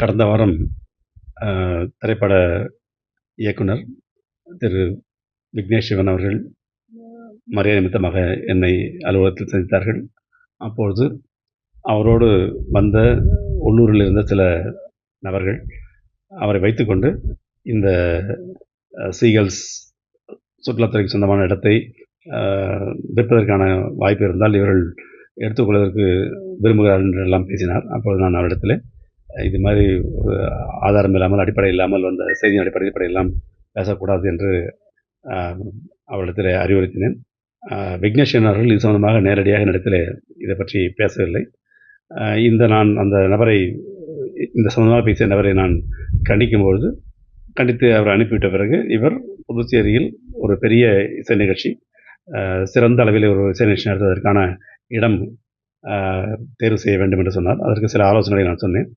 கடந்த வாரம் திரைப்பட இயக்குனர் திரு. விக்னேஷ் சிவன் அவர்கள் மரியாதை நிமித்தமாக என்னை அலுவலகத்தில் சந்தித்தார்கள். அப்பொழுது அவரோடு வந்த உள்ளூரில் இருந்த சில நபர்கள் அவரை வைத்துக்கொண்டு இந்த சீகல்ஸ் சுற்றுலாத்துறைக்கு சொந்தமான இடத்தை விற்பதற்கான வாய்ப்பு இருந்தால் இவர்கள் எடுத்துக்கொள்வதற்கு விரும்புகிறார்கள் என்றெல்லாம் பேசினார். அப்பொழுது நான் அவரிடத்தில் இது மாதிரி ஒரு ஆதாரம் இல்லாமல் அடிப்படை இல்லாமல் வந்த செய்தியின் அடிப்படை அடிப்படையெல்லாம் பேசக்கூடாது என்று அவரிடத்தில் அறிவுறுத்தினேன். விக்னேஷன் அவர்கள் இது சம்பந்தமாக நேரடியாக என்னிடத்தில் இதை பற்றி பேசவில்லை. இந்த நான் அந்த நபரை இந்த சம்பந்தமாக பேசிய நபரை நான் கண்டிக்கும் பொழுது கண்டித்து அவர் அனுப்பிவிட்ட பிறகு இவர் புதுச்சேரியில் ஒரு பெரிய இசை நிகழ்ச்சி சிறந்த அளவில் ஒரு இசை நிகழ்ச்சி நடத்துவதற்கான இடம் தேர்வு செய்ய வேண்டும் என்று சொன்னார். அதற்கு சில ஆலோசனைகளை நான் சொன்னேன்.